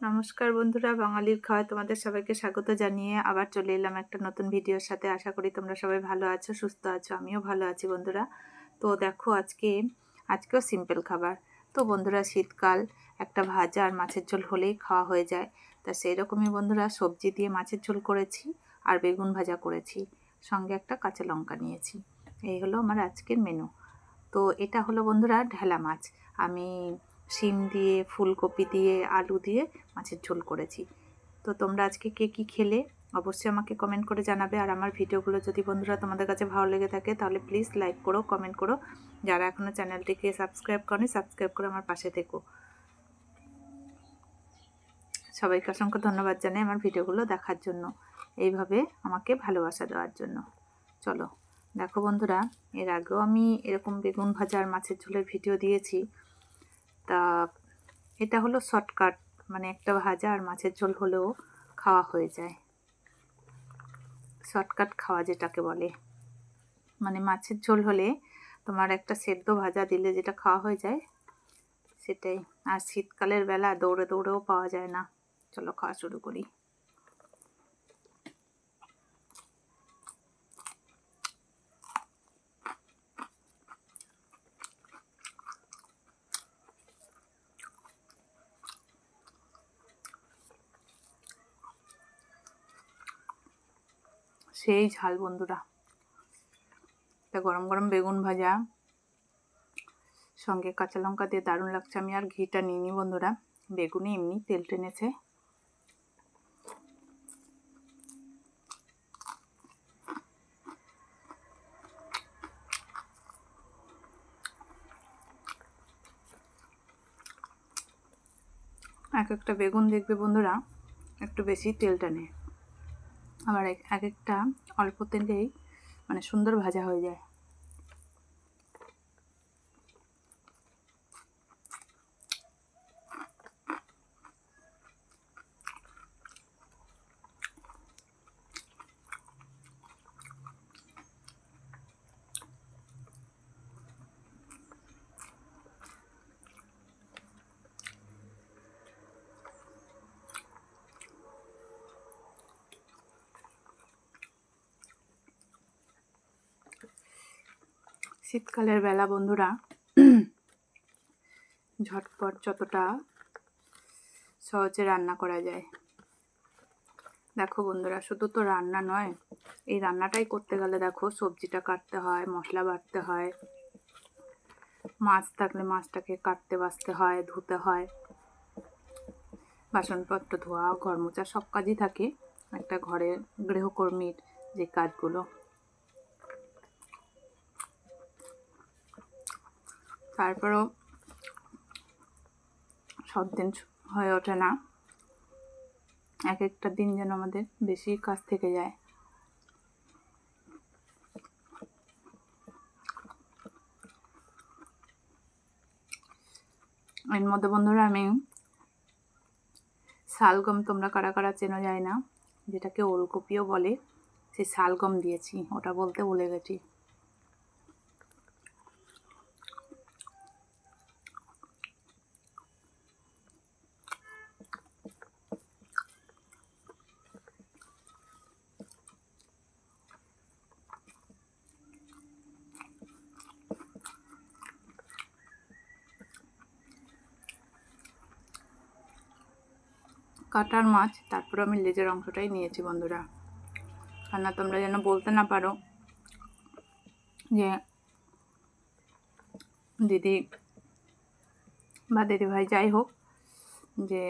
নমস্কার বন্ধুরা, বাঙালির খাওয়া তোমাদের সবাইকে স্বাগত জানিয়ে আবার চলে এলাম একটা নতুন ভিডিওর সাথে। আশা করি তোমরা সবাই ভালো আছো, সুস্থ আছো, আমিও ভালো আছি বন্ধুরা। তো দেখো আজকে, আজকেও সিম্পল খাবার। তো বন্ধুরা, শীতকাল, একটা ভাজা আর মাছের ঝোল হলেই খাওয়া হয়ে যায়। তা সেই রকমই বন্ধুরা, সবজি দিয়ে মাছের ঝোল করেছি আর বেগুন ভাজা করেছি। সঙ্গে একটা কাঁচা লঙ্কা নিয়েছি। এই হলো আমার আজকের মেনু তো এটা হলো বন্ধুরা ঢেলা মাছ। আমি শিম দিয়ে, ফুলকপি দিয়ে, আলু দিয়ে মাছের ঝোল করেছি। তো তোমরা আজকে কে কী খেলে অবশ্যই আমাকে কমেন্ট করে জানাবে। আর আমার ভিডিওগুলো যদি বন্ধুরা তোমাদের কাছে ভালো লেগে থাকে তাহলে প্লিজ লাইক করো কমেন্ট করো। যারা এখনও চ্যানেলটিকে সাবস্ক্রাইব করেনি সাবস্ক্রাইব করে আমার পাশে থেকো। সবাইকে অসংখ্য ধন্যবাদ জানাই আমার ভিডিওগুলো দেখার জন্য। এইভাবে আমাকে ভালোবাসা দেওয়ার জন্য। চলো, দেখো বন্ধুরা, এর আগেও আমি এরকম বেগুন ভাজা আর মাছের ঝোলের ভিডিও দিয়েছি। তা এটা হলো শর্টকাট মানে একটা ভাজা আর মাছের ঝোল হলেও খাওয়া হয়ে যায়। শর্টকাট খাওয়া যেটাকে বলে। মানে মাছের ঝোল হলে তোমার একটা সেদ্ধ ভাজা দিলে যেটা খাওয়া হয়ে যায়, সেটাই। আর শীতকালের বেলা দৌড়ে দৌড়েও পাওয়া যায় না। চলো খাওয়া শুরু করি। সেই ঝাল বন্ধুরা। তা গরম গরম বেগুন ভাজা। সঙ্গে কাঁচা লঙ্কা দিয়ে দারুণ লাগছে। আমি আর ঘিটা নিইনি বন্ধুরা। বেগুনে এমনি তেল টেনেছে। এক একটা বেগুন দেখবে বন্ধুরা, একটু বেশি তেল টানে। আবার এক একটা অল্প তেলেই মানে সুন্দর ভাজা হয়ে যায়। শীতকালের বেলা বন্ধুরা, ঝটপট যতটা সহজে রান্না করা যায়। দেখো বন্ধুরা, শুধু তো রান্না নয়, এই রান্নাটাই করতে গেলে দেখো সবজিটা কাটতে হয়, মশলা বাটতে হয়, মাছ থাকলে মাছটাকে কাটতে বাছতে হয়, ধুতে হয়। বাসনপত্র ধোয়া, ঘর মোচা সব কাজই থাকে একটা ঘরের গৃহকর্মীর যে কাজগুলো। তারপরেও সব দিন হয়ে ওঠে না। এক একটা দিন যেন আমাদের বেশি কাজ থেকে যায়। এর মধ্যে বন্ধুরা আমি শালগম তোমরা কারা কারা চেনো যায় না, যেটাকে ওলকপিও বলে, সেই শালগম দিয়েছি, ওটা বলতে ভুলে গেছি। কাটার মাছ, তারপর আমি লেজের অংশটাই নিয়েছি বন্ধুরা। আর না তোমরা যেন বলতে না পারো যে দিদি বা দিদি ভাই যাই হোক, যে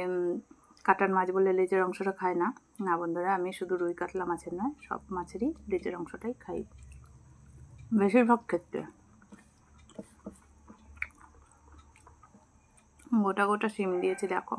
কাটার মাছ বলে লেজের অংশটা খায় না। না বন্ধুরা, আমি শুধু রুই কাতলা মাছের নয়, সব মাছেরই লেজের অংশটাই খাই। বেশিরভাগ ক্ষেত্রে। গোটা গোটা শিম দিয়েছি, দেখো।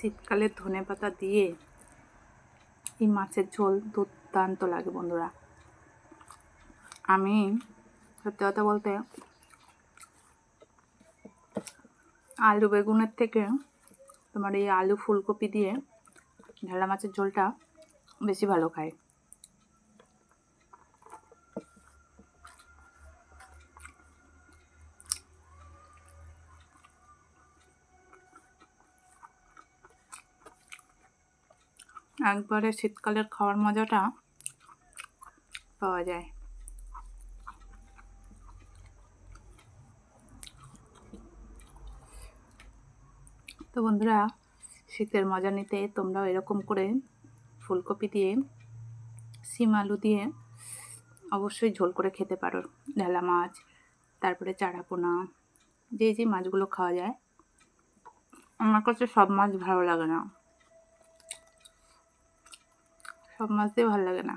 শীতকালে ধনে পাতা দিয়ে এই মাছের ঝোল দুর্দান্ত লাগে বন্ধুরা। আমি সত্যি কথা বলতে আলু বেগুনের থেকে তোমার এই আলু ফুলকপি দিয়ে ঢেলা মাছের ঝোলটা বেশি ভালো খায় একবারে শীতকালের খাওয়ার মজাটা পাওয়া যায়। তো বন্ধুরা, শীতের মজা নিতে তোমরাও এরকম করে ফুলকপি দিয়ে সিম আলু দিয়ে অবশ্যই ঝোল করে খেতে পারো। ঢেলা মাছ, তারপরে চারাপোনা, যে যে মাছগুলো খাওয়া যায়। আমার কাছে সব মাছ ভালো লাগে না। সব মাছ দিয়ে ভালো লাগে না।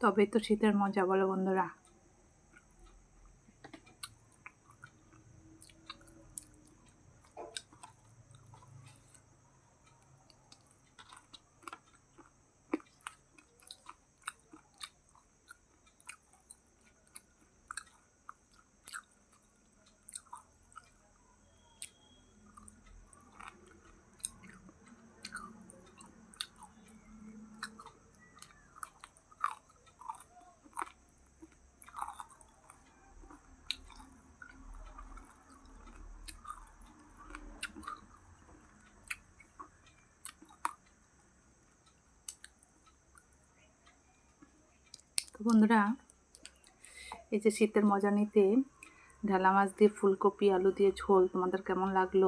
তবে তো শীতের মজা বলো বন্ধুরা। তো বন্ধুরা, এই যে শীতের মজা নিতে ঢালা মাছ দিয়ে ফুলকপি, আলু দিয়ে ঝোল, তোমাদের কেমন লাগল?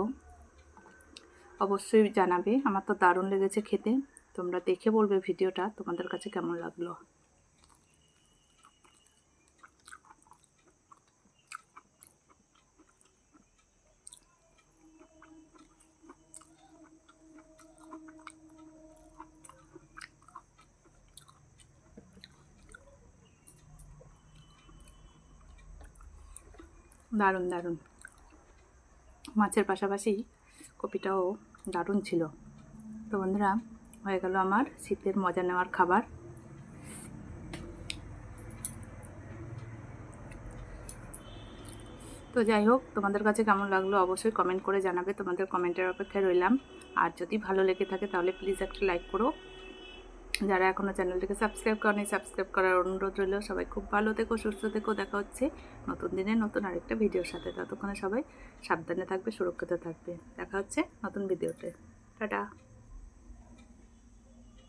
অবশ্যই জানাবে। আমার তো দারুণ লেগেছে খেতে। তোমরা দেখে বলবে ভিডিওটা, তোমাদের কাছে কেমন লাগল? দারুণ দারুণ। মাছের পাশাপাশি কপিটাও দারুণ ছিল। তো বন্ধুরা, হয়ে গেল আমার শীতের মজা নেওয়ার খাবার। তো যাই হোক, তোমাদের কাছে কেমন লাগল অবশ্যই কমেন্ট করে জানাবে। তোমাদের কমেন্টের অপেক্ষায় রইলাম। আর যদি ভালো লেগে থাকে তাহলে প্লিজ একটা লাইক করো। যারা এখনও চ্যানেলটিকে সাবস্ক্রাইব করেনি, সাবস্ক্রাইব করার অনুরোধ রইল। সবাই খুব ভালো থেকো, সুস্থ থেকো, দেখা হচ্ছে নতুন দিনে নতুন আরেকটা ভিডিওর সাথে। ততক্ষণে সবাই সাবধানে থাকবে, সুরক্ষিত থাকবে। দেখা হচ্ছে নতুন ভিডিওতে। টাটা।